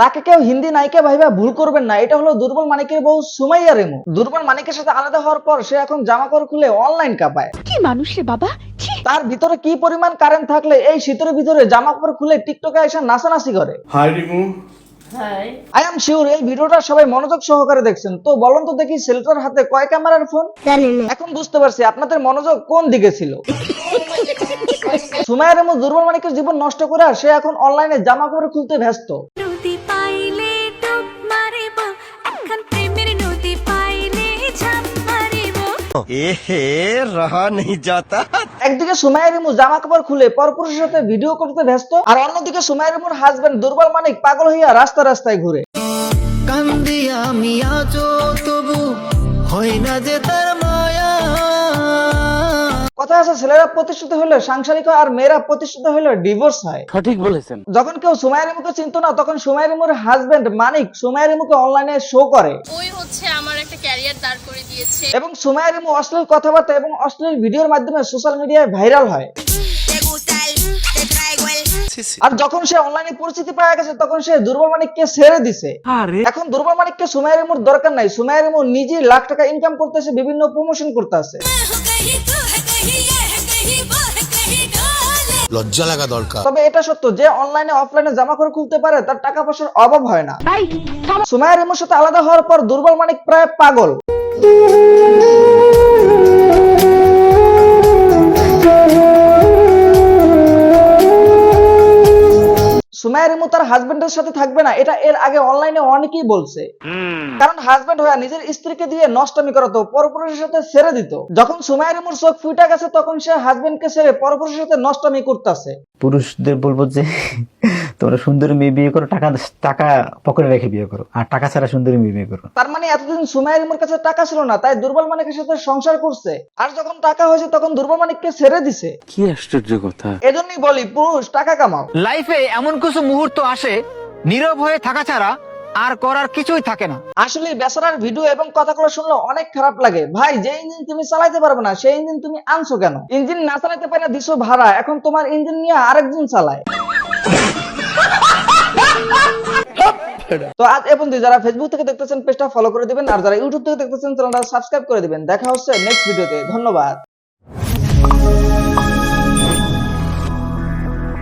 তাকে কেউ হিন্দি নায়িকা ভাইবা ভুল করবেন না। এটা হলো দুর্বল মানিকের বউ সুমাইয়া রেমু। দুর্বল মানিকের সাথে আলাদা হওয়ার পর সে এখন জামা কাপড় খুলে অনলাইন কাঁপায়। কি মানুষ রে বাবা? তার ভিতরে কি পরিমাণ কারেন্ট থাকলে এই শীতের ভিতরে জামা কাপড় খুলে টিকটকে এসে নাচানাচি করে? Hi Rimu I am sure এই ভিডিওটা সবাই মনোযোগ সহকারে দেখছেন। তো বলুন তো দেখি ছেলেটার হাতে কয় ক্যামেরার ফোন এখন বুঝতে পারছি আপনাদের মনোযোগ কোন দিকে ছিল। সুমাইয়া রেমু দুর্বল মানিকের জীবন নষ্ট করে সে এখন অনলাইনে জামা কাপড় খুলতে ব্যস্ত। এহে রহা নেই যাতা। একদিকে সুমাইয়া রিমু জামা কাপড় খুলে পরপুরুষের সাথে ভিডিও করতে ব্যস্ত আর অন্যদিকে সুমাইয়া রিমুর হাজবেন্ড দুর্বল মানিক পাগল হইয়া রাস্তা রাস্তায় ঘুরে। কান্দি আমি আজও তবু হয় না যে তার আছে ছেলেরা প্রতিষ্ঠিত হলে সাংসারিক আর মেয়েরা প্রতিষ্ঠিত হলে ডিভোর্স হয়। সঠিক বলেছেন। যখন কেউ সুমাইয়া রিমুকে চিনতো না তখন সুমাইয়া রিমুর হাজবেন্ড মানিক সুমাইয়া রিমুকে অনলাইনে শো করে। ওই হচ্ছে আমার একটা ক্যারিয়ার দাঁড় করে দিয়েছে। এবং সুমাইয়া রিমু অশ্লীল কথাবার্তা এবং অশ্লীল ভিডিওর মাধ্যমে সোশ্যাল মিডিয়ায় ভাইরাল হয়। আর যখন সে অনলাইনে পরিচিতি পাওয়া গেছে তখন সে দুর্বল মানিককে ছেড়ে দিছে। এখন দুর্বল মানিককে সুমাইয়া রিমুর দরকার নাই। সুমাইয়া রিমু নিজে লাখ টাকা ইনকাম করতেছে বিভিন্ন প্রমোশন করতেছে। লজ্জা লাগা দরকার। তবে এটা সত্য যে অনলাইনে অফলাইনে জামা করে খুলতে পারে তার টাকা পয়সার অভাব হয় না। সুমায়া রেমোর সুমাইয়া রিমুর সাথে আলাদা হওয়ার পর দুর্বল মানিক প্রায় পাগল। সুমাইয়া রিমু তার হাজবেন্ডের সাথে থাকবে না এটা এর আগে অনলাইনে অনেকেই বলছে। কারণ হাজবেন্ড হয়ে নিজের স্ত্রীকে দিয়ে নষ্টমি করাতো পরপুরুষের সাথে ছেড়ে দিত। যখন সুমাইয়া রিমুর চোখ ফুটে গেছে তখন সে হাজবেন্ডকে ছেড়ে পরপুরুষের সাথে নষ্টমি করতেছে। পুরুষদের বলব যে তোমরা সুন্দরী মেয়ে বিয়ে করো টাকা টাকা পকেটে রেখে বিয়ে করো। আর টাকা ছাড়া সুন্দরী মেয়ে বিয়ে করো তার মানে এতদিন সুমাইয়া রিমুর কাছে টাকা ছিল না তাই দুর্বল মানিকের সাথে সংসার করছে। আর যখন টাকা হয়েছে তখন দুর্বল মানিককে ছেড়ে দিছে। কি আশ্চর্য কথা। এজন্যই বলি পুরুষ টাকা কামাও। লাইফে এমন কিছু মুহূর্ত আসে, নীরব হয়ে থাকা ছাড়া আর করার কিছুই থাকে না। আসলে বেচারার ভিডিও এবং কথাগুলো শুনলে অনেক খারাপ লাগে। ভাই, যে ইঞ্জিন তুমি চালাইতে পারবে না, সেই ইঞ্জিন তুমি আনছো কেন? ইঞ্জিন না চালাতে পারে দিছো ভাড়া, এখন তোমার ইঞ্জিন নিয়ে আরেকজন চালায়। তো আজ এখন যারা ফেসবুক থেকে দেখতেছেন, পেজটা ফলো করে দিবেন, আর যারা ইউটিউব থেকে দেখতেছেন, চ্যানেলটা সাবস্ক্রাইব করে দিবেন। দেখা হচ্ছে নেক্সট ভিডিওতে ধন্যবাদ।